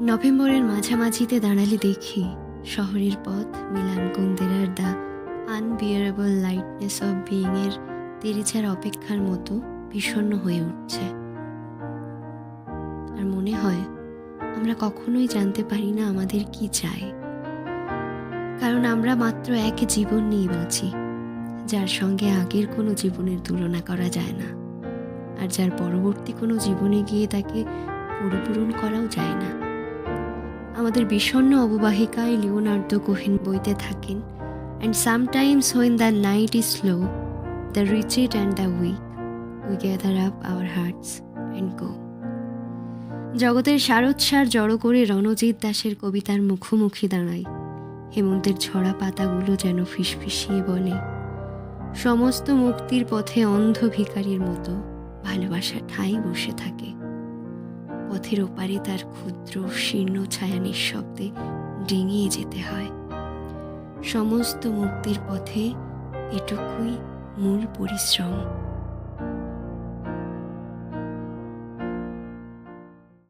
নভেম্বরের মাঝামাঝিতে দাঁড়ালে দেখি শহরের পথ মিলান কুন্দেরার দ্য আনবিয়ারেবল লাইটনেস অফ বিইংয়ের তেরেচার অপেক্ষার মতো বিষণ্ণ হয়ে উঠছে। আর মনে হয় আমরা কখনোই জানতে পারি না আমাদের কি চাই কারণ আমরা মাত্র এক জীবন নিয়ে বাঁচি, যার সঙ্গে আগের কোনো জীবনের তুলনা করা যায় না, আর যার পরবর্তী কোনো জীবনে গিয়ে তাকে পরিপূরণ করাও যায় না। আমাদের বিষণ্ণ অববাহিকায় লিওনার্দো কোহেন বইতে থাকেন and sometimes when the night is slow the reached and the weak we gather up our hearts and go জগতের সারোৎসার জড়ো করে রণজিৎ দাসের কবিতার মুখোমুখি দাঁড়ায়। হেমন্তের ঝরা পাতাগুলো যেন ফিসফিসিয়ে বলে। সমস্ত মুক্তির পথে অন্ধ ভিখারির মতো ভালোবাসা ঠাই বসে থাকে। পথের ওপারে তার ক্ষুদ্র, শীর্ণ ছায়া নিঃশব্দে ডিঙিয়ে যেতে হয়। সমস্ত মুক্তির পথে এটুকুই মূল পরিশ্রম।